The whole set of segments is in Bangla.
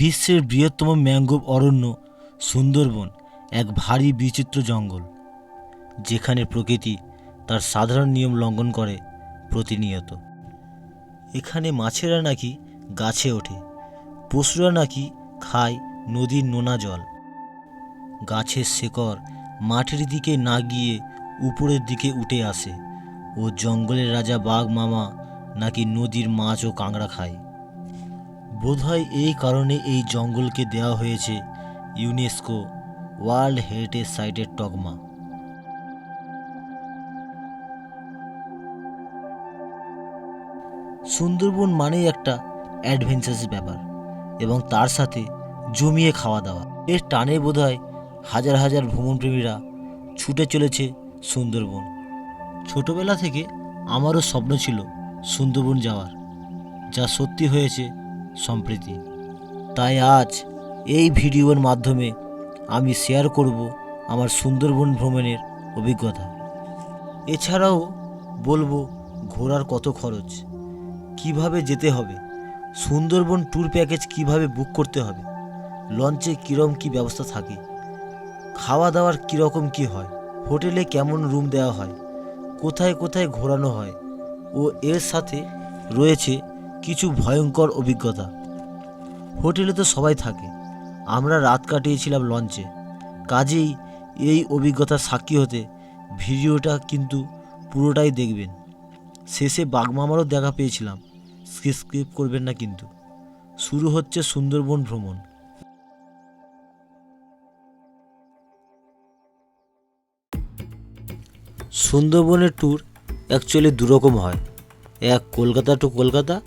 বিশ্বের বৃহত্তম ম্যাঙ্গ্রোভ অরণ্য সুন্দরবন, এক ভারী বিচিত্র জঙ্গল, যেখানে প্রকৃতি তার সাধারণ নিয়ম লঙ্ঘন করে প্রতিনিয়ত। এখানে মাছেরা নাকি গাছে ওঠে, পশুরা নাকি খায় নদীর নোনা জল। গাছের শেকড় মাটির দিকে না গিয়ে উপরের দিকে উঠে আসে ও জঙ্গলের রাজা বাঘ মামা নাকি নদীর মাছ ও কাঁকড়া খায়। বোধহয় এই কারণে এই জঙ্গলকে দেওয়া হয়েছে ইউনেস্কো, ওয়ার্ল্ড হেরিটেজ সাইটের টগমা। সুন্দরবন মানেই একটা অ্যাডভেঞ্চার্স ব্যাপার এবং তার সাথে জমিয়ে খাওয়া দাওয়া। এর টানে বোধহয় হাজার হাজার ভ্রমণপ্রেমীরা ছুটে চলেছে সুন্দরবন। ছোটবেলা থেকে আমারও স্বপ্ন ছিল সুন্দরবন যাওয়ার, যা সত্যি হয়েছে সম্প্রীতি। তাই আজ এই ভিডিওর মাধ্যমে আমি শেয়ার করব আমার সুন্দরবন ভ্রমণের অভিজ্ঞতা। এছাড়াও বলব ঘোরার কত খরচ, কীভাবে যেতে হবে, সুন্দরবন ট্যুর প্যাকেজ কীভাবে বুক করতে হবে লঞ্চে কীরকম কী ব্যবস্থা থাকে খাওয়া দাওয়ার কীরকম কী হয় হোটেলে কেমন রুম দেওয়া হয়, কোথায় কোথায় ঘোরানো হয় ও এর সাথে রয়েছে কিছু ভয়ঙ্কর অভিজ্ঞতা। হোটেলে তো সবাই থাকে। আমরা রাত কাটিয়েছিলাম লঞ্চে। কাজেই এই অভিজ্ঞতার সাক্ষী হতে ভিডিওটা কিন্তু পুরোটাই দেখবেন। শেষে বাগমামারও দেখা পেয়েছিলাম। স্কিপ করবেন না কিন্তু। শুরু হচ্ছে সুন্দরবন ভ্রমণ। সুন্দরবনের ট্যুর অ্যাকচুয়ালি দুরকম হয়। এক কলকাতা টু কলকাতা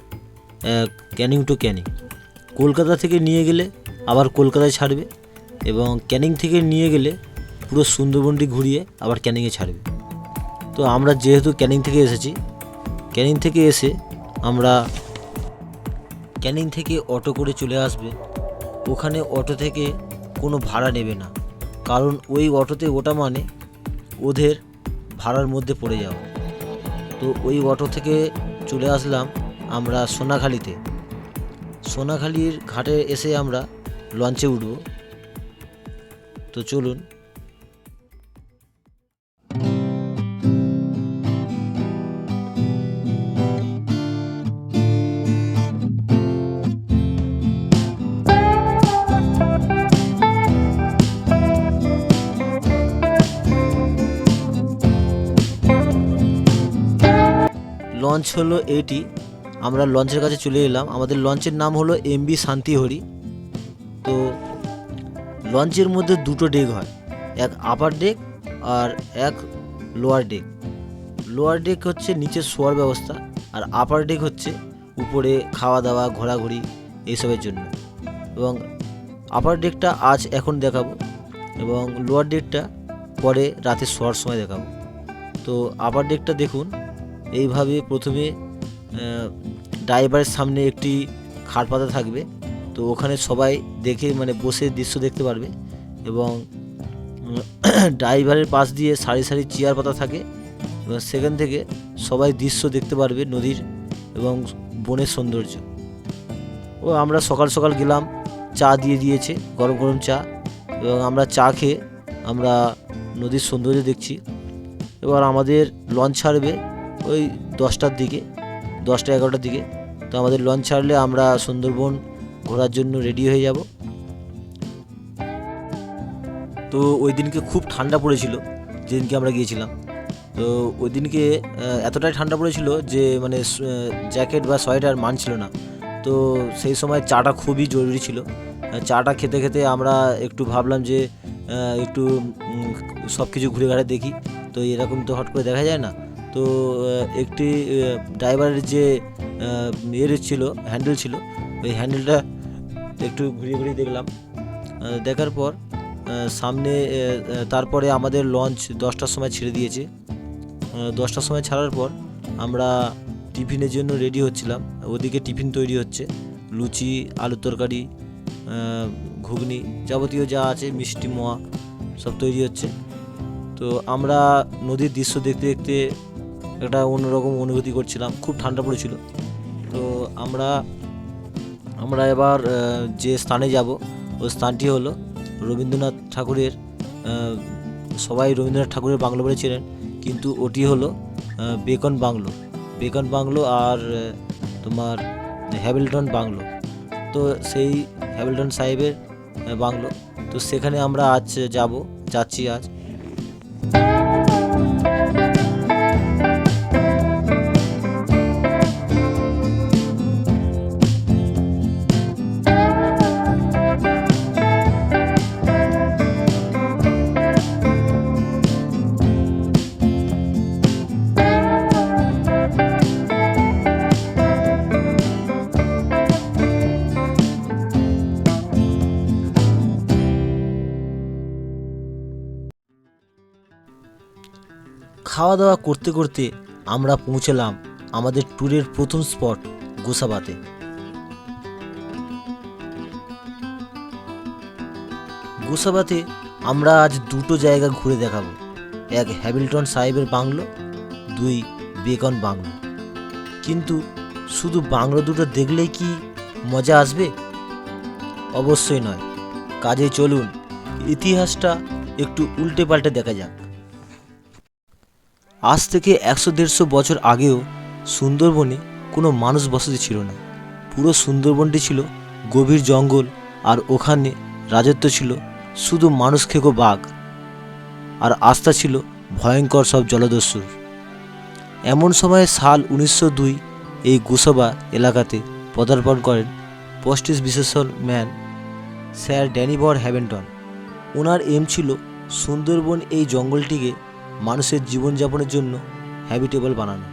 ক্যানিং টু ক্যানিং। কলকাতা থেকে নিয়ে গেলে আবার কলকাতায় ছাড়বে এবং ক্যানিং থেকে নিয়ে গেলে পুরো সুন্দরবনটি ঘুরিয়ে আবার ক্যানিংয়ে ছাড়বে। তো আমরা যেহেতু ক্যানিং থেকে এসেছি, ক্যানিং থেকে এসে আমরা ক্যানিং থেকে অটো করে চলে আসবে। ওখানে অটো থেকে কোনো ভাড়া নেবে না, কারণ ওই অটোতে ওটা মানে ওদের ভাড়ার মধ্যে পড়ে যাওয়া। তো ওই অটো থেকে চলে আসলাম আমরা সোনাখালিতে। সোনাখালির ঘাটে এসে আমরা লঞ্চে উঠব। তো চলুন। লঞ্চ হলো এইটি আমরা লঞ্চের কাছে চলে এলাম। আমাদের লঞ্চের নাম হলো এমবি শান্তিহরি। তো লঞ্চের মধ্যে দুটো ডেক হয়। এক আপার ডেক আর এক লোয়ার ডেক লোয়ার ডেক হচ্ছে নিচে শোয়ার ব্যবস্থা আর আপার ডেক হচ্ছে উপরে খাওয়া দাওয়া ঘোরাঘুরি এইসবের জন্য। এবং আপার ডেকটা আজ এখন দেখাবো এবং লোয়ার ডেকটা পরে রাতে শোয়ার সময় দেখাবো। তো আপার ডেকটা দেখুন। এইভাবে প্রথমে ড্রাইভারের সামনে একটি খাট পাতা থাকবে। তো ওখানে সবাই দেখে মানে বসে দৃশ্য দেখতে পারবে এবং ড্রাইভারের পাশ দিয়ে সারি সারি চেয়ার পাতা থাকে এবং সেখান থেকে সবাই দৃশ্য দেখতে পারবে নদীর এবং বনের সৌন্দর্য। ও আমরা সকাল সকাল গেলাম, চা দিয়ে দিয়েছে, গরম গরম চা এবং আমরা চা খেয়ে আমরা নদীর সৌন্দর্য দেখছি। এবার আমাদের লঞ্চ ছাড়বে ওই দশটার দিকে। দশটা এগারোটার দিকে। তো আমাদের লঞ্চ ছাড়লে আমরা সুন্দরবন ঘোরার জন্য রেডি হয়ে যাব। তো ওই দিনকে খুব ঠান্ডা পড়েছিল, যেদিনকে আমরা গিয়েছিলাম। তো ওই দিনকে এতটাই ঠান্ডা পড়েছিল যে মানে জ্যাকেট বা সোয়েটার মানছিল না। তো সেই সময় চাটা খুবই জরুরি ছিল। চাটা খেতে খেতে আমরা একটু ভাবলাম যে একটু সব কিছু ঘুরে ঘাড়ে দেখি। তো এরকম তো হট করে দেখা যায় না। তো একটি ড্রাইভারের যে ইয়ের ছিল হ্যান্ডেল ছিল, ওই হ্যান্ডেলটা একটু ঘুরিয়ে ঘুরিয়ে দেখলাম। দেখার পর সামনে তারপরে আমাদের লঞ্চ দশটার সময় ছেড়ে দিয়েছে। দশটার সময় ছাড়ার পর আমরা টিফিনের জন্য রেডি হচ্ছিলাম। ওদিকে টিফিন তৈরি হচ্ছে, লুচি, আলুর তরকারি ঘুগনি, যাবতীয় যা আছে, মিষ্টি, মোয়া সব তৈরি হচ্ছে। তো আমরা নদীর দৃশ্য দেখতে দেখতে একটা অন্যরকম অনুভূতি করছিলাম, খুব ঠান্ডা পড়েছিল। তো আমরা আমরা এবার যে স্থানে যাব, ওই স্থানটি হলো রবীন্দ্রনাথ ঠাকুরের সবাই রবীন্দ্রনাথ ঠাকুরের বাংলো বলে চেনেন, কিন্তু ওটি হলো বেকন বাংলো। বেকন বাংলো আর তোমার হ্যামিল্টন বাংলো। তো সেই হ্যামিল্টন সাহেবের বাংলো। তো সেখানে আমরা আজ যাব, যাচ্ছি আজ। খাওয়া দাওয়া করতে করতে আমরা পৌঁছলাম আমাদের ট্যুরের প্রথম স্পট গোসাবাতে। গোসাবাতে আমরা আজ দুটো জায়গা ঘুরে দেখাবো। এক হ্যামিল্টন সাহেবের বাংলো, দুই বেকন বাংলো। কিন্তু শুধু বাংলো দুটো দেখলেই কি মজা আসবে? অবশ্যই নয়। কাজে চলুন, ইতিহাসটা একটু উল্টে পাল্টে দেখা যাক। আজ থেকে একশো দেড়শো বছর আগেও সুন্দরবনে কোনো মানুষ বসতি ছিল না। পুরো সুন্দরবনটি ছিল গভীর জঙ্গল আর ওখানে রাজত্ব ছিল শুধু মানুষ খেকো বাঘ। আর আস্থা ছিল ভয়ঙ্কর সব জলদস্যুর। এমন সময়ে সাল উনিশশো দুই এই গোসবা এলাকাতে পদার্পণ করেন পস্টিস বিশেষণ ম্যান স্যার ড্যানিবর হ্যাভেন্টন ওনার এম ছিল, সুন্দরবন এই জঙ্গলটিকে মানুষের জীবনযাপনের জন্য হ্যাবিটেবল বানানো।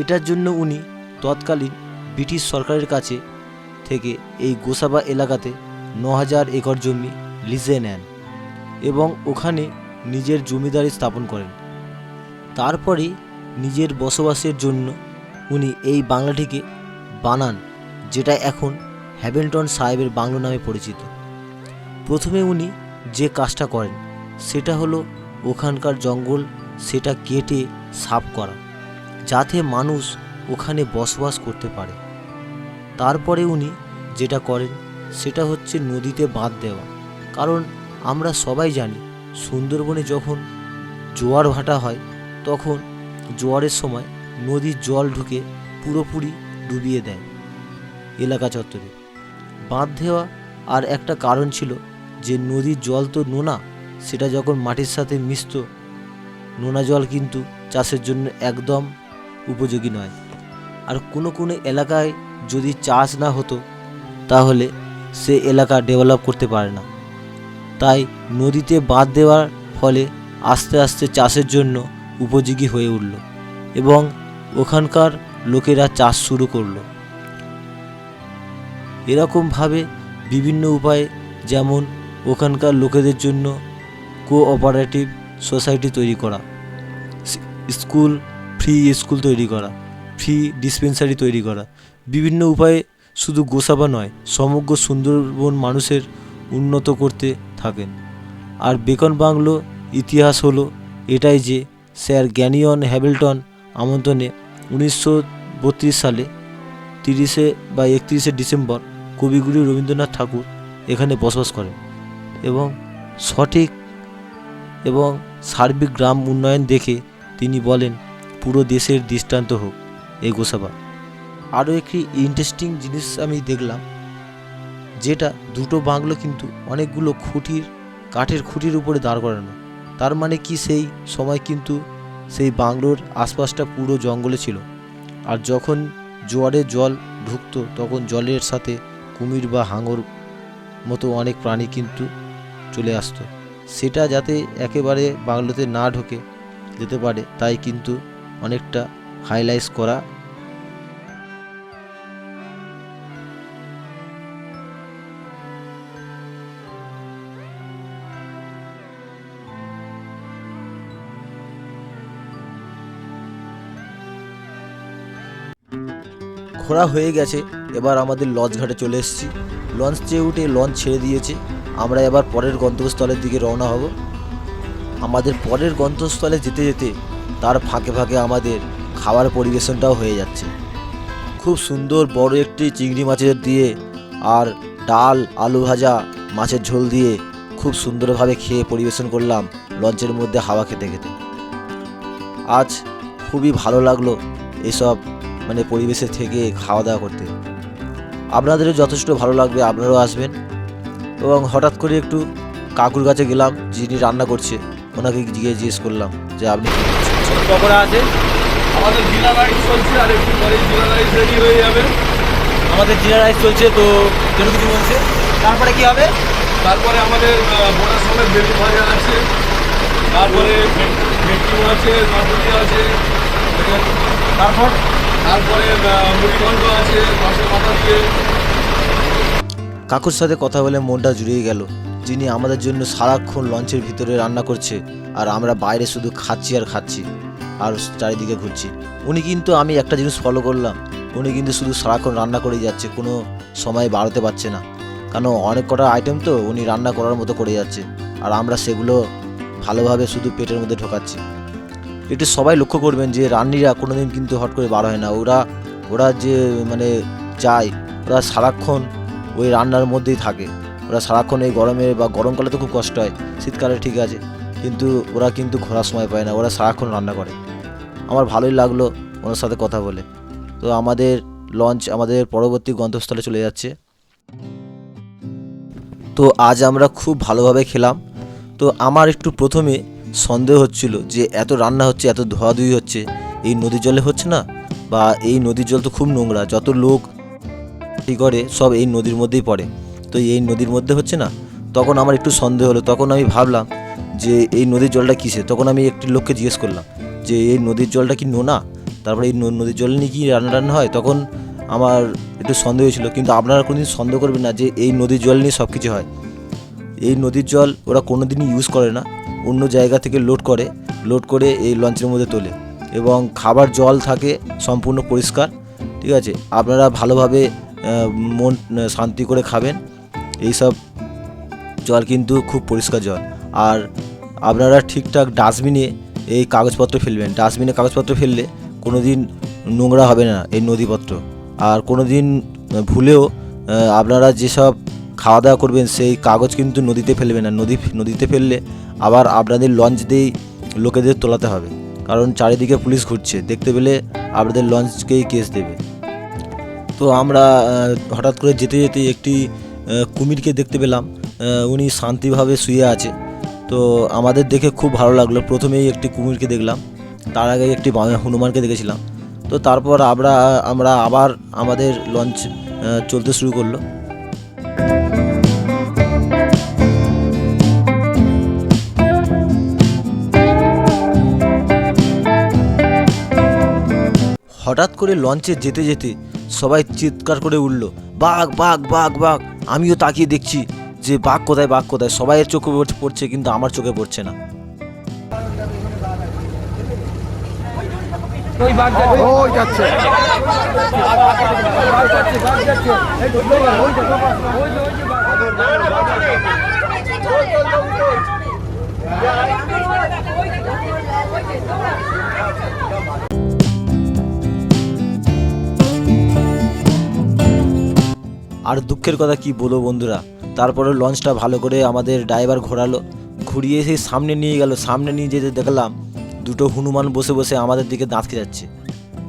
এটার জন্য উনি তৎকালীন ব্রিটিশ সরকারের কাছে থেকে এই গোসাবা এলাকাতে ন হাজার একর জমি লিজে নেন এবং ওখানে নিজের জমিদারি স্থাপন করেন। তারপরে নিজের বসবাসের জন্য উনি এই বাংলাটিকে বানান, যেটা এখন হ্যাভেন্টন সাহেবের বাংলো নামে পরিচিত। প্রথমে উনি যে কাজটা করেন, সেটা হলো ওখানকার জঙ্গল সেটা কেটে সাফ করা, যাতে মানুষ ওখানে বসবাস করতে পারে। তারপরে উনি যেটা করেন, সেটা হচ্ছে নদীতে বাঁধ দেওয়া। কারণ আমরা সবাই জানি, সুন্দরবনে যখন জোয়ার ভাটা হয়, তখন জোয়ারের সময় নদীর জল ঢুকে পুরোপুরি ডুবিয়ে দেয় এলাকা চত্বরে। বাঁধ দেওয়া আর একটা কারণ ছিল যে নদীর জল তো নোনা সেটা যখন মাটির সাথে মিশত, নোনা জল কিন্তু চাষের জন্য একদম উপযোগী নয়। আর কোনো কোনো এলাকায় যদি চাষ না হতো, তাহলে সে এলাকা ডেভেলপ করতে পারে না। তাই নদীতে বাঁধ দেওয়ার ফলে আস্তে আস্তে চাষের জন্য উপযোগী হয়ে উঠল এবং ওখানকার লোকেরা চাষ শুরু করল। এরকমভাবে বিভিন্ন উপায়ে যেমন ওখানকার লোকেদের জন্য কোঅপারেটিভ সোসাইটি তৈরি করা, স্কুল ফ্রি স্কুল তৈরি করা ফ্রি ডিসপেন্সারি তৈরি করা। বিভিন্ন উপায়ে শুধু গোসাবা নয়, সমগ্র সুন্দরবন মানুষের উন্নত করতে থাকেন। আর বেকন বাংলো ইতিহাস হলো এটাই যে স্যার গ্যানিয়ন হ্যামিল্টন আমন্ত্রণে উনিশশো বত্রিশ সালে তিরিশে বা একত্রিশে ডিসেম্বর কবিগুরু রবীন্দ্রনাথ ঠাকুর এখানে বসবাস করেন এবং সঠিক এবং সার্বিক গ্রাম উন্নয়ন দেখে তিনি বলেন, পুরো দেশের দৃষ্টান্ত হোক। এই গোসাবা। আরও একটি ইন্টারেস্টিং জিনিস আমি দেখলাম, যেটা দুটো বাংলো কিন্তু অনেকগুলো খুঁটির, কাঠের খুঁটির উপরে দাঁড় করানো। তার মানে কি সেই সময় কিন্তু সেই বাংলোর আশপাশটা পুরো জঙ্গলে ছিল। আর যখন জোয়ারে জল ঢুকতো, তখন জলের সাথে কুমির বা হাঙর মতো অনেক প্রাণী কিন্তু চলে আসতো। সেটা যাতে একেবারে বাংলোতে না ঢোকে যেতে পারে, তাই কিন্তু অনেকটা হাইলাইট করা। ঘোরা হয়ে গেছে, এবার আমাদের লঞ্চ ঘাটে চলে এসেছি। লঞ্চ চেয়ে উঠে লঞ্চ ছেড়ে দিয়েছে। আমরা এবার পরের গন্তব্যস্থলের দিকে রওনা হব। আমাদের পরের গন্তব্যস্থলে যেতে যেতে তার ফাঁকে ফাঁকে আমাদের খাবার পরিবেশনটাও হয়ে যাচ্ছে। খুব সুন্দর বড় একটি চিংড়ি মাছের দিয়ে আর ডাল, আলু ভাজা, মাছের ঝোল দিয়ে খুব সুন্দরভাবে খেয়ে পরিবেশন করলাম লঞ্চের মধ্যে হাওয়া খেতে খেতে। আজ খুবই ভালো লাগল এসব মানে পরিবেশে থেকে খাওয়া দাওয়া করতে। আপনাদেরও যথেষ্ট ভালো লাগবে, আপনারাও আসবেন। এবং হঠাৎ করে একটু কাকুর কাছে গেলাম যিনি রান্না করছে ওনাকে গিয়ে জিজ্ঞেস করলাম যে আপনি পকোড়া আছে। আমাদের জিরা রাইস চলছে আর একটু পরে জিরা রাইস রেডি হয়ে যাবে। আমাদের জিরা রাইস চলছে তো কেন কিছু বলছে? তারপরে কি হবে? তারপরে আমাদের বোনার সমেত বেগুন ভাজা আছে। তারপরে ভেটকি আছে মাছুরি আছে। তারপর? তারপরে মুড়ি ঘন্ট আছে মাছের মাথা দিয়ে। কাকুর সাথে কথা বলে মনটা জুড়িয়ে গেল, যিনি আমাদের জন্য সারাক্ষণ লঞ্চের ভিতরে রান্না করছে আর আমরা বাইরে শুধু খাচ্ছি আর খাচ্ছি, আর চারিদিকে ঘুরছি। উনি কিন্তু আমি একটা জিনিস ফলো করলাম, উনি কিন্তু শুধু সারাক্ষণ রান্না করেই যাচ্ছে, কোনো সময় বাড়াতে পারছে না। কারণ অনেক কটা আইটেম তো উনি রান্না করার মতো করে যাচ্ছে, আর আমরা সেগুলো ভালোভাবে শুধু পেটের মধ্যে ঢোকাচ্ছি। একটু সবাই লক্ষ্য করবেন যে রান্নিরা কোনোদিন কিন্তু হট করে বার হয় না। ওরা ওরা যে মানে চায়, ওরা সারাক্ষণ ওই রান্নার মধ্যেই থাকে। ওরা সারাক্ষণ এই গরমে বা গরমকালে তো খুব কষ্ট হয়, শীতকালে ঠিক আছে। কিন্তু ওরা কিন্তু ঘোরার সময় পায় না, ওরা সারাক্ষণ রান্না করে। আমার ভালোই লাগল ওনার সাথে কথা বলে। তো আমাদের লঞ্চ আমাদের পরবর্তী গন্তব্যস্থলে চলে যাচ্ছে। তো আজ আমরা খুব ভালোভাবে খেলাম। তো আমার একটু প্রথমে সন্দেহ হচ্ছিল যে এত রান্না হচ্ছে, এত ধোয়াধুয়ি হচ্ছে, এই নদীর জলে হচ্ছে না? বা এই নদীর জল তো খুব নোংরা, যত লোক কি করে সব এই নদীর মধ্যেই পড়ে। তো এই নদীর মধ্যে হচ্ছে না, তখন আমার একটু সন্দেহ হলো, তখন আমি ভাবলাম যে এই নদীর জলটা কিসে তখন আমি একটি লোককে জিজ্ঞেস করলাম যে, এই নদীর জলটা কি নোনা? তারপরে এই নদীর জল নিয়ে কি রান্না টান্না হয়? তখন আমার একটু সন্দেহ হয়েছিল, কিন্তু আপনারা কোনোদিন সন্দেহ করবেন না যে এই নদীর জল নিয়ে সব কিছু হয়। এই নদীর জল ওরা কোনোদিনই ইউজ করে না, অন্য জায়গা থেকে লোড করে লোড করে এই লঞ্চের মধ্যে তোলে এবং খাবার জল থাকে সম্পূর্ণ পরিষ্কার, ঠিক আছে? আপনারা ভালোভাবে মন শান্তি করে খাবেন। এইসব জল কিন্তু খুব পরিষ্কার জল। আর আপনারা ঠিকঠাক ডাস্টবিনে এই কাগজপত্র ফেলবেন। ডাস্টবিনে কাগজপত্র ফেললে কোনো দিন নোংরা হবে না এই নদীপত্র। আর কোনো দিন ভুলেও আপনারা যেসব খাওয়া দাওয়া করবেন, সেই কাগজ কিন্তু নদীতে ফেলবেন না। নদী, নদীতে ফেললে আবার আপনাদের লঞ্চ দিয়েই লোকেদের তোলাতে হবে। কারণ চারিদিকে পুলিশ ঘুরছে। দেখতে পেলে আপনাদের লঞ্চকেই কেস দেবে। তো আমরা হঠাৎ করে যেতে যেতে একটি কুমিরকে দেখতে পেলাম। উনি শান্তিভাবে শুয়ে আছে। তো আমাদের দেখে খুব ভালো লাগল। প্রথমেই একটি কুমিরকে দেখলাম। তার আগে একটি হনুমানকে দেখেছিলাম। তো তারপর আমরা আমরা আবার আমাদের লঞ্চ চলতে শুরু করল। হঠাৎ করে লঞ্চে যেতে যেতে সবাই চিৎকার করে উঠল বাঘ বাঘ বাঘ বাঘ আমিও তাকিয়ে দেখছি যে বাঘ কোথায় বাঘ কোথায়। সবাইয়ের চোখে পড়- পড়ছে কিন্তু আমার চোখে পড়ছে না। ওই আর দুঃখের কথা কি বলো বন্ধুরা? তারপরে লঞ্চটা ভালো করে আমাদের ড্রাইভার ঘোরালো, ঘুরিয়ে সেই সামনে নিয়ে গেল, সামনে নিয়ে যেতে দেখলাম দুটো হনুমান বসে বসে আমাদের দিকে দাঁতকে যাচ্ছে।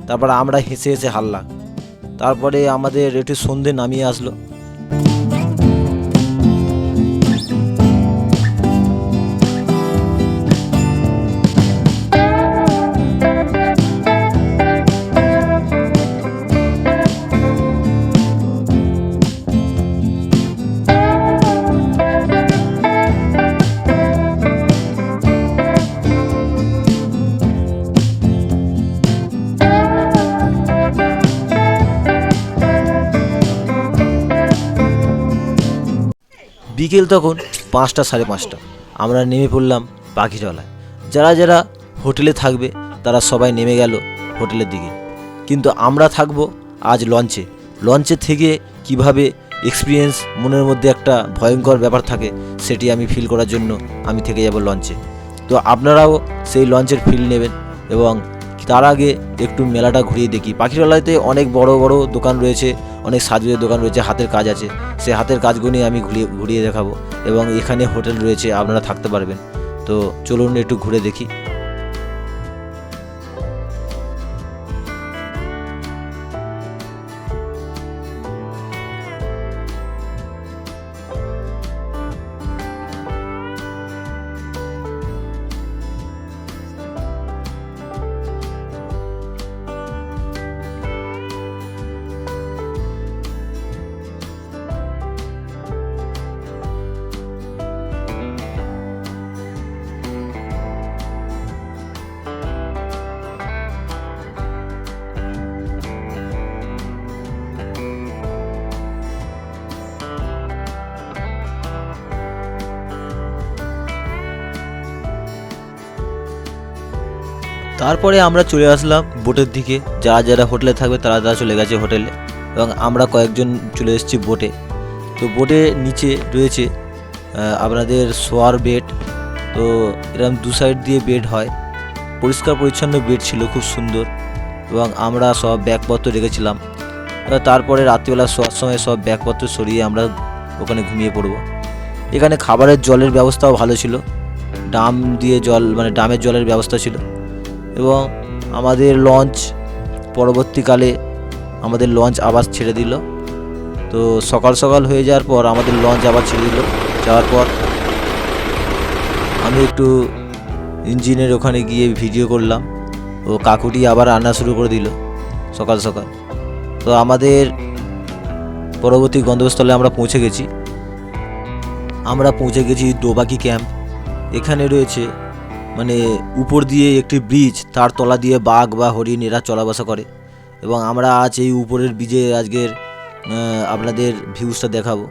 তারপর আমরা হেসে হেসে হারলাম। তারপরে আমাদের একটু সন্ধে নামিয়ে আসলো। বিকেল তখন পাঁচটা সাড়ে পাঁচটা। আমরা নেমে পড়লাম পাখিটলায় যারা যারা হোটেলে থাকবে, তারা সবাই নেমে গেল হোটেলের দিকে। কিন্তু আমরা থাকব আজ লঞ্চে। লঞ্চে থেকে কীভাবে এক্সপিরিয়েন্স মনের মধ্যে একটা ভয়ঙ্কর ব্যাপার থাকে, সেটি আমি ফিল করার জন্য আমি থেকে যাব লঞ্চে। তো আপনারাও সেই লঞ্চের ফিল নেবেন এবং তার আগে একটু মেলাটা ঘুরিয়ে দেখি। পাখিরালয়তে অনেক বড় বড় দোকান রয়েছে, অনেক সাজুয়ের দোকান রয়েছে, হাতের কাজ আছে। সে হাতের কাজগুলো নিয়ে আমি ঘুরিয়ে ঘুরিয়ে দেখাবো এবং এখানে হোটেল রয়েছে, আপনারা থাকতে পারবেন। তো চলুন একটু ঘুরে দেখি। তারপরে আমরা চলে আসলাম বোটের দিকে। যারা যারা হোটেলে থাকবে তারা তারা চলে গেছে হোটেলে এবং আমরা কয়েকজন চলে এসেছি বোটে। তো বোটে নিচে রয়েছে আপনাদের শোয়ার বেড। তো এরকম দু সাইড দিয়ে বেড হয়। পরিষ্কার পরিচ্ছন্ন বেড ছিল, খুব সুন্দর। এবং আমরা সব ব্যাগপত্র রেখেছিলাম। তারপরে রাত্রিবেলা শোয়ার সময় সব ব্যাগপত্র সরিয়ে আমরা ওখানে ঘুমিয়ে পড়ব। এখানে খাবারের জলের ব্যবস্থাও ভালো ছিল। ডাম দিয়ে জল মানে ডামের জলের ব্যবস্থা ছিল। এবং আমাদের লঞ্চ পরবর্তীকালে আমাদের লঞ্চ আবার ছেড়ে দিল। তো সকাল সকাল হয়ে যাওয়ার পর আমাদের লঞ্চ আবার ছেড়ে দিল। যাওয়ার পর আমি একটু ইঞ্জিনের ওখানে গিয়ে ভিডিও করলাম। ও কাকুটি আবার রান্না শুরু করে দিল সকাল সকাল। তো আমাদের পরবর্তী গন্তব্যস্থলে আমরা পৌঁছে গেছি। আমরা পৌঁছে গেছি ডোবাকি ক্যাম্প। এখানে রয়েছে মানে উপর দিয়ে একটি ব্রিজ, তার তলা দিয়ে বাঘ বা হরিণ এরা চলাবাসা করে। এবং আমরা আজ এই উপরের ব্রিজে আজকের আপনাদের ভিউজটা দেখাবো।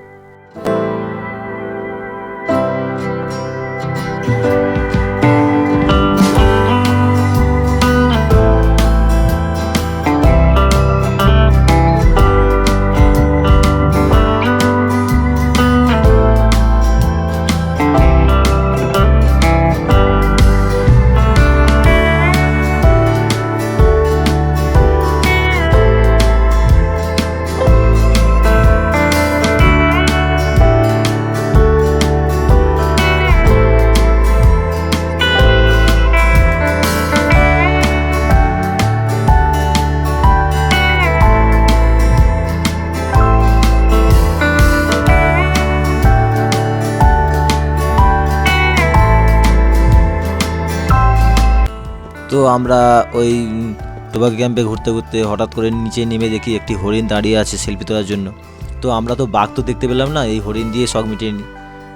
তো আমরা ওই টোবাকি ক্যাম্পে ঘুরতে ঘুরতে হঠাৎ করে নিচে নেমে দেখি একটি হরিণ দাঁড়িয়ে আছে সেলফি তোলার জন্য। তো আমরা তো বাঘ তো দেখতে পেলাম না, এই হরিণ দিয়ে শখ মিটিয়ে নিই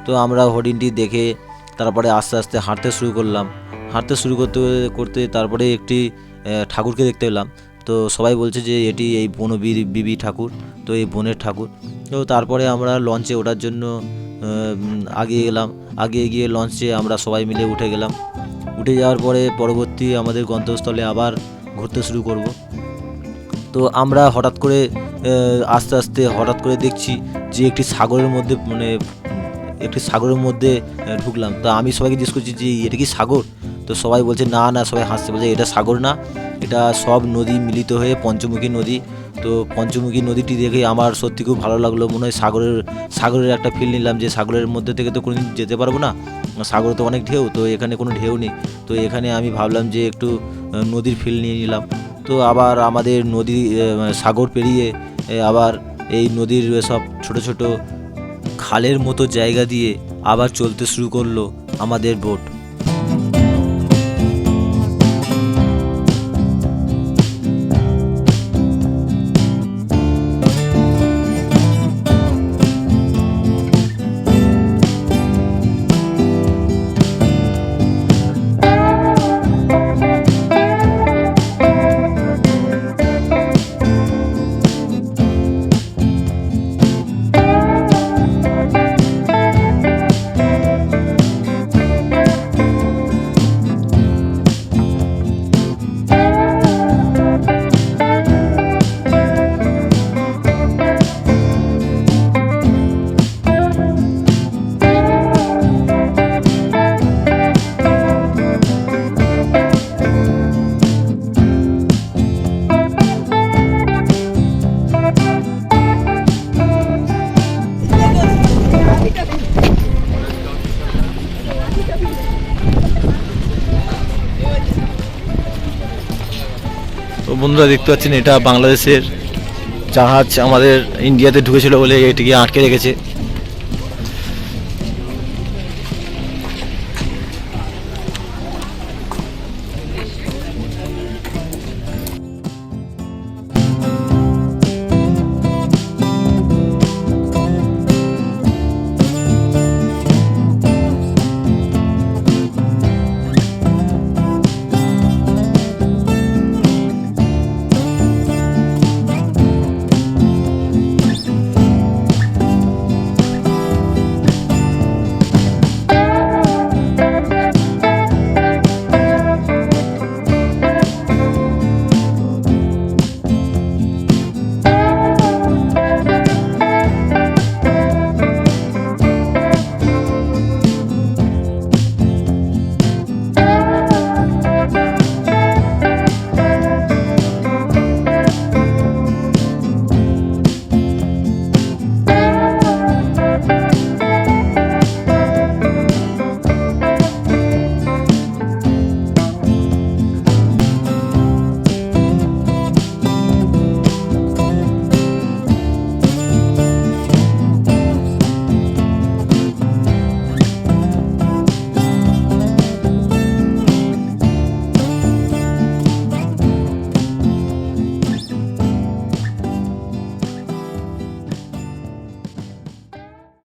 তো আমরা হরিণটি দেখে তারপরে আস্তে আস্তে হাঁটতে শুরু করলাম। হাঁটতে শুরু করতে করতে তারপরে একটি ঠাকুরকে দেখতে পেলাম। তো সবাই বলছে যে এটি এই বন বিবি ঠাকুর, তো এই বনের ঠাকুর। তো তারপরে আমরা লঞ্চে ওঠার জন্য আগিয়ে গেলাম। আগিয়ে গিয়ে লঞ্চে আমরা সবাই মিলে উঠে গেলাম। উঠে যাওয়ার পরে পরবর্তী আমাদের গন্তব্যস্থলে আবার ঘুরতে শুরু করব। তো আমরা হঠাৎ করে আস্তে আস্তে হঠাৎ করে দেখছি যে একটি সাগরের মধ্যে মানে একটি সাগরের মধ্যে ঢুকলাম। তো আমি সবাইকে জিজ্ঞেস করছি যে, এটা কি সাগর? তো সবাই বলছে, না না। সবাই হাসতে বলছে, এটা সাগর না। এটা সব নদী মিলিত হয়ে পঞ্চমুখী নদী। তো পঞ্চমুখী নদীটি দেখে আমার সত্যি খুব ভালো লাগল। মনে হয় সাগরের সাগরের একটা ফিল নিলাম যে সাগরের মধ্যে থেকে তো কোনোদিন যেতে পারব না। সাগরে তো অনেক ঢেউ, তো এখানে কোনো ঢেউ নেই। তো এখানে আমি ভাবলাম যে একটু নদীর ফিল নিয়ে নিলাম। তো আবার আমাদের নদী সাগর পেরিয়ে আবার এই নদীর সব ছোট ছোট খালের মতো জায়গা দিয়ে আবার চলতে শুরু করল আমাদের বোট বন্ধুরা দেখতে পাচ্ছেন এটা বাংলাদেশের জাহাজ আমাদের ইন্ডিয়াতে ঢুকেছিল বলে এটিকে আটকে রেখেছে।